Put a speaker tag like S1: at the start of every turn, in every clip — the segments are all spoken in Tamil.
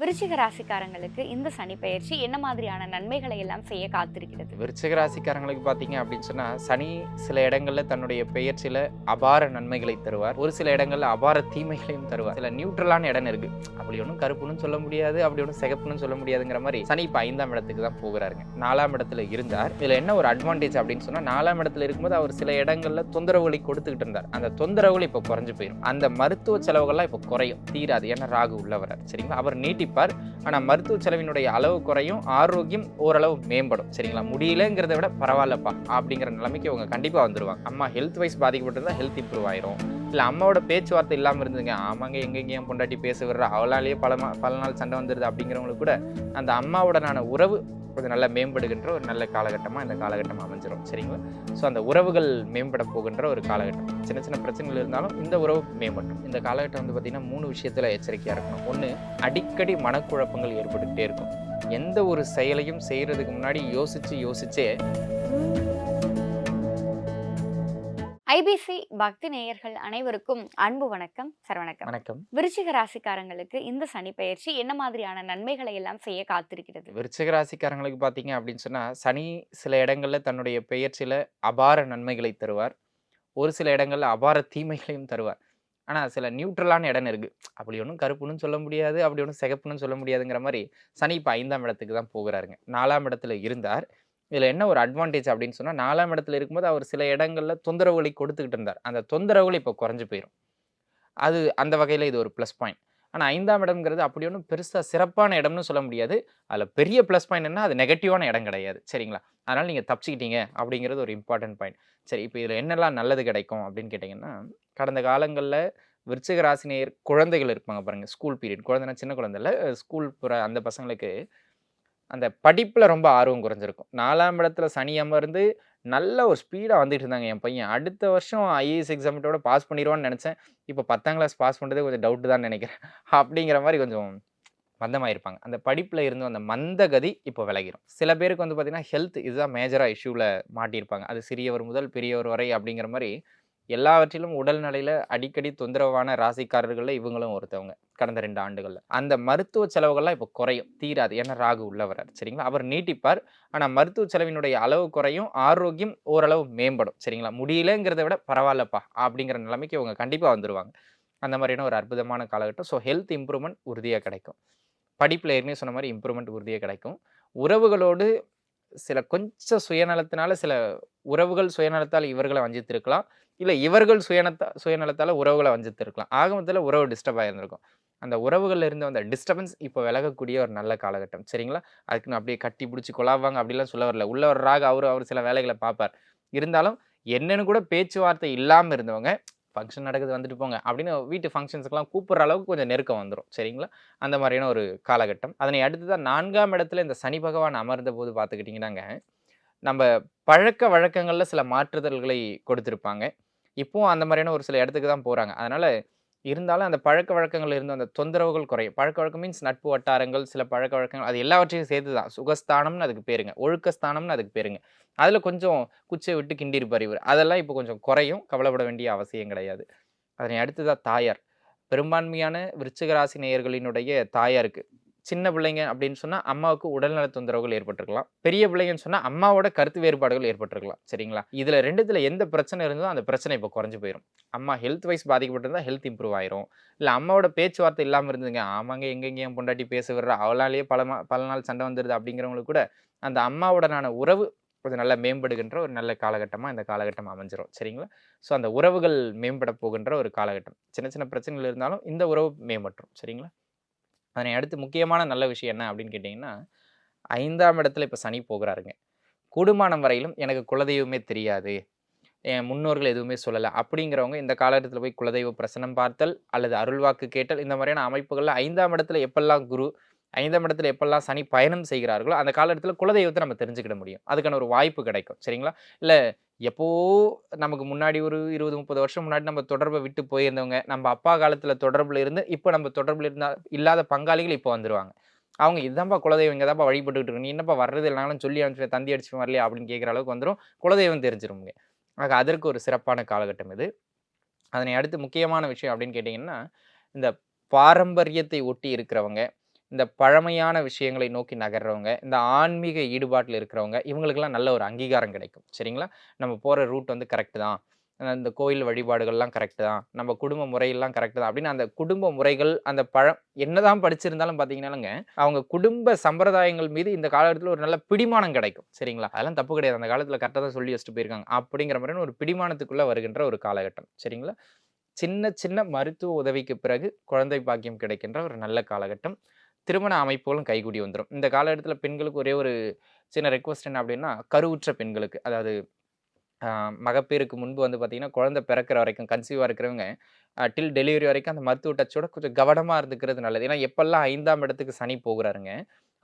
S1: விருச்சிக ராசிக்காரங்களுக்கு இந்த சனி பயிற்சி என்ன மாதிரியான நன்மைகளை எல்லாம் செய்ய காத்திருக்கிறது?
S2: விருச்சிக ராசிக்காரங்களுக்கு பார்த்தீங்க அப்படின்னு சொன்னால் சனி சில இடங்களில் தன்னுடைய பெயர்ச்சியில் அபார நன்மைகளை தருவார். ஒரு சில இடங்களில் அபார தீமைகளையும் தருவார். சில நியூட்ரலான இடம் இருக்கு. அப்படி ஒன்றும் கருப்புன்னு சொல்ல முடியாது அப்படி ஒன்றும் சிகப்புன்னு சொல்ல முடியாதுங்கிற மாதிரி சனி இப்போ ஐந்தாம் இடத்துக்கு தான் போகிறாருங்க. நாலாம் இடத்துல இருந்தார். இதில் என்ன ஒரு அட்வான்டேஜ் அப்படின்னு சொன்னால் நாலாம் இடத்துல இருக்கும்போது அவர் சில இடங்களில் தொந்தரவுகளை கொடுத்துக்கிட்டு இருந்தார். அந்த தொந்தரவுகள் இப்போ குறைஞ்சு போயிடும் அந்த மருத்துவ செலவுகள்லாம் இப்போ குறையும். தீராது. ஏன்னா ராகு உள்ளவரார். சரிங்களா? அவர் நீட்டி நீட்டிப்பார் ஆனால் மருத்துவ செலவினுடைய அளவு குறையும் ஆரோக்கியம் ஓரளவு மேம்படும். சரிங்களா? முடியலங்கிறத விட பரவாயில்லப்பா அப்படிங்கிற நிலைமைக்கு அவங்க கண்டிப்பாக வந்துடுவாங்க அம்மா ஹெல்த் வைஸ் பாதிக்கப்பட்டிருந்தால் ஹெல்த் இம்ப்ரூவ் ஆயிரும். இல்லை அம்மாவோட பேச்சுவார்த்தை இல்லாமல் இருந்துங்க ஆமாங்க எங்கெங்கேயும் பொண்டாட்டி பேச விடுற அவளாலேயே பல பல நாள் சண்டை வந்துடுது அப்படிங்கிறவங்களுக்கு கூட அந்த அம்மாவோட நான் உறவு கொஞ்சம் நல்லா மேம்படுகின்ற ஒரு நல்ல காலகட்டமாக இந்த காலகட்டம் அமைஞ்சிரும். சரிங்களா? ஸோ அந்த உறவுகள் மேம்பட போகின்ற ஒரு காலகட்டம். சின்ன சின்ன பிரச்சனைகள் இருந்தாலும் இந்த உறவு மேம்படும். இந்த காலகட்டம் வந்து பார்த்திங்கன்னா மூணு விஷயத்தில் எச்சரிக்கையாக இருக்கணும். ஒன்று அடிக்கடி மனக்குழப்பங்கள் ஏற்பட்டுக்கிட்டே இருக்கும். எந்த ஒரு செயலையும் செய்கிறதுக்கு முன்னாடி யோசித்து யோசிச்சே
S1: ஐபிசி பக்தி நேயர்கள் அனைவருக்கும் அன்பு வணக்கம் சார் வணக்கம். விருச்சிக ராசிக்காரங்களுக்கு இந்த சனி பெயர்ச்சி என்ன மாதிரியான நன்மைகளை எல்லாம் செய்ய காத்திருக்கிறது?
S2: விருச்சிக ராசிக்காரங்களுக்கு பார்த்தீங்க அப்படின்னு சொன்னால் சனி சில இடங்களில் தன்னுடைய பெயர்ச்சியில் அபார நன்மைகளை தருவார். ஒரு சில இடங்களில் அபார தீமைகளையும் தருவார். ஆனால் சில நியூட்ரலான இடம் இருக்குது அப்படி ஒன்றும் கருப்புன்னு சொல்ல முடியாது அப்படி ஒன்றும் சிகப்புன்னு சொல்ல முடியாதுங்கிற மாதிரி சனி இப்போ ஐந்தாம் இடத்துக்கு தான் போகிறாருங்க. நாலாம் இடத்துல இருந்தார். இதில் என்ன ஒரு அட்வான்டேஜ் அப்படின்னு சொன்னால் நாலாம் இடத்துல இருக்கும்போது அவர் சில இடங்களில் தொந்தரவுகளை கொடுத்துக்கிட்டு இருந்தார். அந்த தொந்தரவுகள் இப்போ குறைஞ்சு போயிடும் அது அந்த வகையில் இது ஒரு ப்ளஸ் பாயிண்ட் ஆனால் ஐந்தாம் இடம்ங்கிறது அப்படி ஒன்றும் பெருசாக சிறப்பான இடம்னு சொல்ல முடியாது. அதில் பெரிய ப்ளஸ் பாயிண்ட் என்ன அது நெகட்டிவான இடம் கிடையாது. சரிங்களா? அதனால் நீங்கள் தப்பிச்சிக்கிட்டீங்க அப்படிங்கிறது ஒரு இம்பார்ட்டன்ட் பாயிண்ட் சரி இப்போ இதில் என்னெல்லாம் நல்லது கிடைக்கும் அப்படின்னு கேட்டிங்கன்னா கடந்த காலங்களில் விருச்சிக ராசினியர் குழந்தைகள் இருப்பாங்க பாருங்கள் ஸ்கூல் பீரியட் குழந்தைனா சின்ன குழந்தைல ஸ்கூல் போகிற அந்த பசங்களுக்கு அந்த படிப்பில் ரொம்ப ஆர்வம் குறைஞ்சிருக்கும். நாலாம் இடத்துல சனி அமர்ந்து நல்ல ஒரு ஸ்பீடாக வந்துட்டு இருந்தாங்க என் பையன். அடுத்த வருஷம் ஐஏஎஸ் எக்ஸாமிட்டோட பாஸ் பண்ணிடுவான்னு நினச்சேன். இப்போ பத்தாம் கிளாஸ் பாஸ் பண்ணுறதே கொஞ்சம் டவுட்டு தான் நினைக்கிறேன். அப்படிங்கிற மாதிரி கொஞ்சம் மந்தமாயிருப்பாங்க. அந்த படிப்பில் இருந்து அந்த மந்தகதி இப்போ விலகிரும். சில பேருக்கு வந்து பார்த்திங்கன்னா ஹெல்த் இதுதான் மேஜராக இஷ்யூவில் மாட்டியிருப்பாங்க. அது சிறியவர் முதல் பெரியவர் வரை அப்படிங்கிற மாதிரி எல்லாவற்றிலும் உடல்நிலையில் அடிக்கடி தொந்தரவான ராசிக்காரர்களில் இவங்களும் ஒருத்தவங்க கடந்த ரெண்டு ஆண்டுகளில். அந்த மருத்துவ செலவுகள்லாம் இப்போ குறையும் தீராது. ஏன்னா ராகு உள்ளவரார் சரிங்களா? அவர் நீட்டிப்பார். ஆனால் மருத்துவ செலவினுடைய அளவு குறையும் ஆரோக்கியம் ஓரளவு மேம்படும். சரிங்களா? முடியலங்கிறத விட பரவாயில்லப்பா அப்படிங்கிற நிலைமைக்கு இவங்க கண்டிப்பாக வந்துடுவாங்க அந்த மாதிரியான ஒரு அற்புதமான காலகட்டம். ஸோ ஹெல்த் இம்ப்ரூவ்மெண்ட் உறுதியாக கிடைக்கும். படிப்பில் ஏற்கனவே சொன்ன மாதிரி இம்ப்ரூவ்மெண்ட் உறுதியாக கிடைக்கும். உறவுகளோடு சில கொஞ்சம் சுயநலத்தினால சில உறவுகள் சுயநலத்தால் இவர்களை வஞ்சித்திருக்கலாம். இல்லை இவர்கள் சுயநத்த சுயநலத்தால் உறவுகளை வஞ்சித்திருக்கலாம். ஆகமத்தில் உறவு டிஸ்டர்ப் ஆகியிருந்திருக்கும் அந்த உறவுகளில் இருந்து வந்த டிஸ்டர்பன்ஸ் இப்போ விலகக்கூடிய ஒரு நல்ல காலகட்டம். சரிங்களா? அதுக்கு நான் அப்படியே கட்டி பிடிச்சி கொலாவாங்க அப்படிலாம் சொல்ல வரல. உள்ள ஒரு ராக அவர் அவர் சில வேலைகளை பார்ப்பார் இருந்தாலும் என்னன்னு கூட பேச்சுவார்த்தை இல்லாமல் இருந்தவங்க ஃபங்க்ஷன் நடக்குது வந்துட்டு போங்க அப்படின்னு வீட்டு ஃபங்க்ஷன்ஸ்க்கெலாம் கூப்பிட்ற அளவுக்கு கொஞ்சம் நெருக்கம் வந்துடும் சரிங்களா? அந்த மாதிரியான ஒரு காலகட்டம். அதனை அடுத்து தான் நான்காம் இடத்துல இந்த சனி பகவான் அமர்ந்த போது பார்த்துக்கிட்டிங்கன்னாங்க நம்ம பழக்க வழக்கங்களில் சில மாற்றுதல்களை கொடுத்துருப்பாங்க. இப்போவும் அந்த மாதிரியான ஒரு சில இடத்துக்கு தான் போகிறாங்க அதனால் இருந்தாலும் அந்த பழக்க வழக்கங்கள் இருந்த அந்த தொந்தரவுகள் குறையும். பழக்க வழக்கம் மீன்ஸ் நட்பு வட்டாரங்கள் சில பழக்க வழக்கங்கள் அது எல்லாவற்றையும் சேர்த்து தான். சுகஸ்தானம்னு அதுக்கு பேருங்க. ஒழுக்கஸ்தானம்னு அதுக்கு பேருங்க. அதில் கொஞ்சம் குச்சை விட்டு கிண்டிருப்பார் இவர். அதெல்லாம் இப்போ கொஞ்சம் குறையும். கவலைப்பட வேண்டிய அவசியம் கிடையாது. அதனை அடுத்ததாக தாயார். பெரும்பான்மையான விருச்சிகராசி நேயர்களினுடைய தாயாருக்கு சின்ன பிள்ளைங்க அப்படின்னு சொன்னால் அம்மாவுக்கு உடல்நல தொந்தரவுகள் ஏற்பட்டிருக்கலாம். பெரிய பிள்ளைங்கன்னு சொன்னால் அம்மாவோட கருத்து வேறுபாடுகள் ஏற்பட்டிருக்கலாம். சரிங்களா? இதில் ரெண்டுத்தில் எந்த பிரச்சனை இருந்ததோ அந்த பிரச்சனை இப்போ குறைஞ்சு போயிடும் அம்மா ஹெல்த் வைஸ் பாதிக்கப்பட்டிருந்தால் ஹெல்த் இம்ப்ரூவ் ஆயிரும். இல்லை அம்மாவோட பேச்சுவார்த்தை இல்லாமல் இருந்துங்க ஆமாங்க எங்கெங்கேயும் பொண்டாட்டி பேச விடுற அவளாலேயே பல பல நாள் சண்டை வந்துடுது அப்படிங்கிறவங்களுக்கு கூட அந்த அம்மாவோடனான உறவு கொஞ்சம் நல்லா மேம்படுகின்ற ஒரு நல்ல காலகட்டமாக இந்த காலகட்டம் அமைஞ்சிரும். சரிங்களா? ஸோ அந்த உறவுகள் மேம்பட போகின்ற ஒரு காலகட்டம். சின்ன சின்ன பிரச்சனைகள் இருந்தாலும் இந்த உறவு மேம்பட்டுரும். சரிங்களா? அதனை அடுத்து முக்கியமான நல்ல விஷயம் என்ன அப்படின்னு கேட்டிங்கன்னா ஐந்தாம் இடத்துல இப்போ சனி போகிறாருங்க. கூடுமானம் வரையிலும் எனக்கு குலதெய்வமே தெரியாது. என் முன்னோர்கள் எதுவுமே சொல்லலை. அப்படிங்கிறவங்க இந்த காலகட்டத்தில் போய் குலதெய்வ பிரசனம் பார்த்தல் அல்லது அருள்வாக்கு கேட்டல் இந்த மாதிரியான அமைப்புகளில் ஐந்தாம் இடத்துல எப்பெல்லாம் குரு ஐந்தாம் இடத்துல எப்பெல்லாம் சனி பயணம் செய்கிறார்களோ அந்த காலகட்டத்தில் குலதெய்வத்தை நம்ம தெரிஞ்சுக்கிட முடியும். அதுக்கான ஒரு வாய்ப்பு கிடைக்கும். சரிங்களா? இல்லை எப்போ நமக்கு முன்னாடி ஒரு இருபது முப்பது வருஷம் முன்னாடி நம்ம தொடர்பை விட்டு போயிருந்தவங்க நம்ம அப்பா காலத்தில் தொடர்பில் இருந்து இப்போ நம்ம தொடர்பில் இருந்தால் இல்லாத பங்காளிகள் இப்போ வந்துருவாங்க. அவங்க இதுதான்ப்பா குலதெய்வம் இங்கே தான்ப்பா வழிபட்டுக்கிட்டு இருக்கு. நீ என்னப்பா வர்றது இல்லைனாலும் சொல்லி அனுப்பிச்சு தந்தி அடிச்சு வரலையா? அப்படின்னு கேட்குற அளவுக்கு வந்துடும் குலதெய்வம் தெரிஞ்சிருங்க ஆக அதற்கு ஒரு சிறப்பான காலகட்டம் இது. அதனை அடுத்து முக்கியமான விஷயம் அப்படின்னு கேட்டிங்கன்னா இந்த பாரம்பரியத்தை ஒட்டி இருக்கிறவங்க இந்த பழமையான விஷயங்களை நோக்கி நகர்றவங்க இந்த ஆன்மீக ஈடுபாட்டில் இருக்கிறவங்க இவங்களுக்கெல்லாம் நல்ல ஒரு அங்கீகாரம் கிடைக்கும். சரிங்களா? நம்ம போகிற ரூட் வந்து கரெக்டு தான். இந்த கோயில் வழிபாடுகள்லாம் கரெக்டு தான். நம்ம குடும்ப முறையெல்லாம் கரெக்டு தான். அப்படின்னு அந்த குடும்ப முறைகள் அந்த பழம் என்னதான் படிச்சிருந்தாலும் பார்த்தீங்கன்னாலுங்க அவங்க குடும்ப சம்பிரதாயங்கள் மீது இந்த காலகட்டத்தில் ஒரு நல்ல பிடிமானம் கிடைக்கும். சரிங்களா? அதெல்லாம் தப்பு கிடையாது. அந்த காலத்தில் கரெக்டாக தான் சொல்லி வச்சுட்டு போயிருக்காங்க. அப்படிங்கிற மாதிரி ஒரு பிடிமானத்துக்குள்ளே வருகின்ற ஒரு காலகட்டம். சரிங்களா? சின்ன சின்ன மருத்துவ உதவிக்கு பிறகு குழந்தை பாக்கியம் கிடைக்கின்ற ஒரு நல்ல காலகட்டம். திருமண அமைப்புகளும் கைகூடி வந்துடும் இந்த காலகட்டத்தில் பெண்களுக்கு ஒரே ஒரு சின்ன ரெக்வஸ்ட் என்ன அப்படின்னா கருவுற்ற பெண்களுக்கு. அதாவது மகப்பேருக்கு மகப்பேறுக்கு முன்பு வந்து பார்த்தீங்கன்னா குழந்தை பிறக்கிற வரைக்கும் கன்சீவாக இருக்கிறவங்க டில் டெலிவரி வரைக்கும் அந்த மருத்துவ டச்சோட கொஞ்சம் கவனமாக இருந்துக்கிறது நல்லது. ஏன்னா எப்பெல்லாம் ஐந்தாம் இடத்துக்கு சனி போகிறாருங்க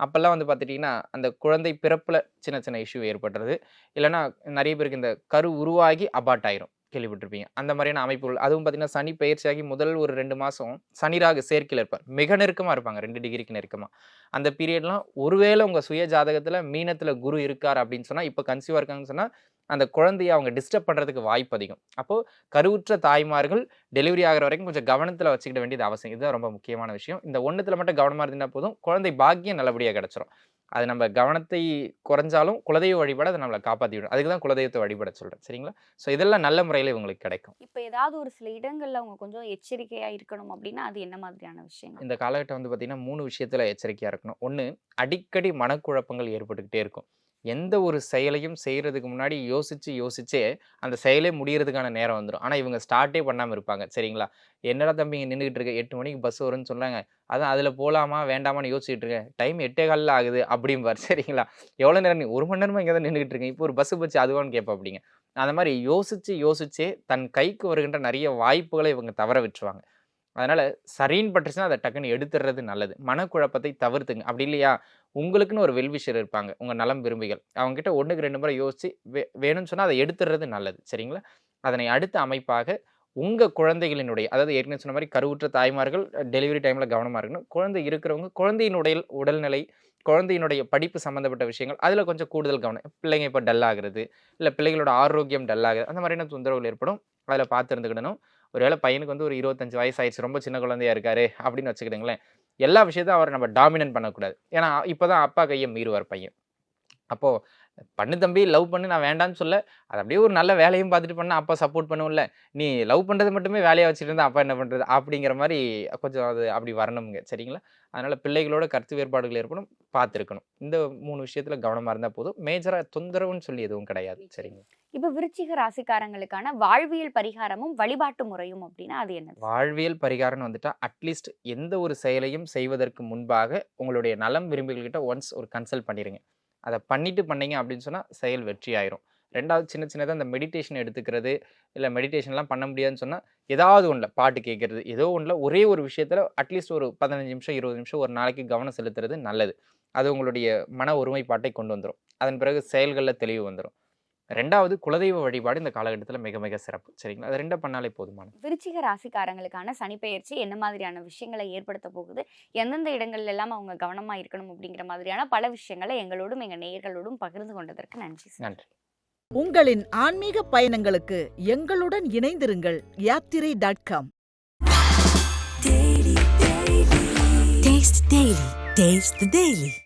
S2: அப்போல்லாம் வந்து பார்த்துட்டிங்கன்னா அந்த குழந்தை பிறப்பில் சின்ன சின்ன இஷ்யூ ஏற்படுறது இல்லைன்னா நிறைய பேருக்கு இந்த கரு உருவாகி அபார்ட் ஆயிரும். கேள்விப்பட்டிருப்பீங்க. அந்த மாதிரியான அமைப்புகள். அதுவும் பார்த்தீங்கன்னா சனி பயிற்சியாகி முதல் ஒரு ரெண்டு மாதம் சனிராக சேர்க்கையில் இருப்பார். மிக நெருக்கமாக இருப்பாங்க. ரெண்டு டிகிரிக்கு நெருக்கமாக அந்த பீரியட்லாம் ஒருவேளை உங்கள் சுய ஜாதகத்தில் மீனத்தில் குரு இருக்கார் அப்படின்னு சொன்னால் இப்போ கன்சீவாக இருக்காங்கன்னு சொன்னால் அந்த குழந்தைய அவங்க டிஸ்டர்ப் பண்ணுறதுக்கு வாய்ப்பு அதிகம். அப்போது கருவுற்ற தாய்மார்கள் டெலிவரி ஆகிற வரைக்கும் கொஞ்சம் கவனத்தில் வச்சுக்கிட வேண்டியது அவசியம். இதுதான் ரொம்ப முக்கியமான விஷயம். இந்த ஒன்றுத்தில் மட்டும் கவனமாக இருந்தால் போதும். குழந்தை பாக்கியம் நல்லபடியாக கிடச்சிரும். அது நம்ம கவனத்தை குறைஞ்சாலும் குலதெய்வ வழிபாடு அதை நம்மளை காப்பாற்றி விடும் அதுக்கு தான் குலதெய்வத்தை வழிபட சொல்கிறேன் சரிங்களா? ஸோ இதெல்லாம் நல்ல முறையில் இவங்களுக்கு கிடைக்கும்.
S1: இப்போ ஏதாவது ஒரு சில இடங்கள்ல அவங்க கொஞ்சம் எச்சரிக்கையா இருக்கணும் அப்படின்னா அது என்ன மாதிரியான விஷயங்கள்?
S2: இந்த காலகட்டம் வந்து பார்த்திங்கன்னா மூணு விஷயத்தில் எச்சரிக்கையாக இருக்கணும். ஒன்று அடிக்கடி மனக்குழப்பங்கள் ஏற்பட்டுக்கிட்டே இருக்கும். எந்த ஒரு செயலையும் செய்கிறதுக்கு முன்னாடி யோசித்து யோசிச்சே அந்த செயலே முடிகிறதுக்கான நேரம் வந்துடும் ஆனால் இவங்க ஸ்டார்ட்டே பண்ணாமல் இருப்பாங்க. சரிங்களா? என்னடா தம்பி இங்கே நின்றுக்கிட்டு இருக்க? எட்டு மணிக்கு பஸ் வரும்னு சொன்னாங்க. அதான் அதில் போகலாமா வேண்டாமான்னு யோசிச்சுட்டு இருக்கேன். டைம் எட்டே காலில் ஆகுது அப்படிம்பார். சரிங்களா? எவ்வளோ நேரம் நீ ஒரு மணி நேரமாக இங்கே தான் நின்றுக்கிட்டு இருக்கேன். இப்போ ஒரு பஸ்ஸு பச்சு அதுவான்னு கேட்பா அப்படிங்க. அந்த மாதிரி யோசித்து யோசிச்சே தன் கைக்கு வருகின்ற நிறைய வாய்ப்புகளை இவங்க தவற விட்டுருவாங்க. அதனால் சரின்னு பட்டுச்சுன்னா அதை டக்குன்னு எடுத்துடுறது நல்லது. மனக்குழப்பத்தை தவிர்த்துங்க. அப்படி இல்லையா? உங்களுக்குன்னு ஒரு வெல்விஷர் இருப்பாங்க. உங்கள் நலம் விரும்பிகள். அவங்ககிட்ட ஒன்றுக்கு ரெண்டு முறை யோசித்து வே வேணும்னு சொன்னால் அதை எடுத்துடுறது நல்லது. சரிங்களா? அதனை அடுத்த அமைப்பாக உங்கள் குழந்தைகளினுடைய அதாவது ஏற்கனவே சொன்ன மாதிரி கருவுற்ற தாய்மார்கள் டெலிவரி டைமில் கவனமாக இருக்கணும். குழந்தை இருக்கிறவங்க குழந்தையினுடைய உடல்நிலை குழந்தையினுடைய படிப்பு சம்மந்தப்பட்ட விஷயங்கள் அதில் கொஞ்சம் கூடுதல் கவனம். பிள்ளைங்க இப்போ டல் ஆகுறது இல்லை பிள்ளைகளோட ஆரோக்கியம் டல் ஆகுது அந்த மாதிரியான தொந்தரவுகள் ஏற்படும். அதில் பார்த்து இருந்துக்கிடணும் ஒருவேளை பையனுக்கு வந்து ஒரு இருபத்தஞ்சு வயசு ஆயிடுச்சு ரொம்ப சின்ன குழந்தையா இருக்காரு அப்படின்னு வச்சுக்கிடுங்களேன் எல்லா விஷயத்தையும் அவரை நம்ம டாமினன்ட் பண்ணக்கூடாது. ஏன்னா இப்போதான் அப்பா கையை மீறுவார் பையன். அப்போது பண்ணு தம்பி லவ் பண்ணு நான் வேண்டாம்னு சொல்ல. அது அப்படியே ஒரு நல்ல வேலையும் பார்த்துட்டு பண்ண அப்பா சப்போர்ட் பண்ணுவோம்ல நீ லவ் பண்ணுறது மட்டுமே வேலையாக வச்சுட்டு இருந்தா அப்பா என்ன பண்ணுறது அப்படிங்கிற மாதிரி கொஞ்சம் அது அப்படி வரணுங்க சரிங்களா? அதனால் பிள்ளைகளோட கருத்து வேறுபாடுகள் ஏற்படும் பார்த்துருக்கணும். இந்த மூணு விஷயத்தில் கவனமாக இருந்தால் போதும். மேஜராக தொந்தரவுன்னு சொல்லி எதுவும் கிடையாது. சரிங்க.
S1: இப்போ விருச்சிக ராசிக்காரங்களுக்கான வாழ்வியல் பரிகாரமும் வழிபாட்டு முறையும் அப்படின்னா அது என்ன
S2: வாழ்வியல் பரிகாரம்னு வந்துட்டா அட்லீஸ்ட் எந்த ஒரு செயலையும் செய்வதற்கு முன்பாக உங்களுடைய நலம் விரும்பிகள்கிட்ட ஒன்ஸ் ஒரு கன்சல்ட் பண்ணிடுங்க அதை பண்ணிட்டு பண்ணீங்க அப்படின்னு சொன்னால் செயல் வெற்றி ஆயிரும். ரெண்டாவது சின்ன சின்னதாக இந்த மெடிடேஷன் எடுத்துக்கிறது இல்லை மெடிடேஷன்லாம் பண்ண முடியாதுன்னு சொன்னால் ஏதாவது ஒன்றில் பாட்டு கேட்குறது ஏதோ ஒன்றில் ஒரே ஒரு விஷயத்தில் அட்லீஸ்ட் ஒரு பதினஞ்சு நிமிஷம் இருபது நிமிஷம் ஒரு நாளைக்கு கவனம் செலுத்துறது நல்லது. அது உங்களுடைய மன ஒருமைப்பாட்டை கொண்டு வந்துடும் அதன் பிறகு செயல்களில் தெளிவு வந்துடும் ரெண்டாவது குலதெய்வ வழிபாடு இந்த காலகட்டத்தில் மிக மிக சிறப்பு. சரிங்களா? அது ரெண்டை பண்ணாலே போதுமான
S1: விருச்சிக ராசிக்காரங்களுக்கான சனிப்பெயர்ச்சி என்ன மாதிரியான விஷயங்களை ஏற்படுத்த போகுது? எந்தெந்த இடங்கள்ல எல்லாம் அவங்க கவனமா இருக்கணும் அப்படிங்கிற மாதிரியான பல விஷயங்களை எங்களோடும் எங்க நேயர்களோடும் பகிர்ந்து கொண்டதற்கு நன்றி
S2: நன்றி.
S3: உங்களின் ஆன்மீக பயணங்களுக்கு எங்களுடன் இணைந்திருங்கள் யாத்திரை dot com.
S4: Taste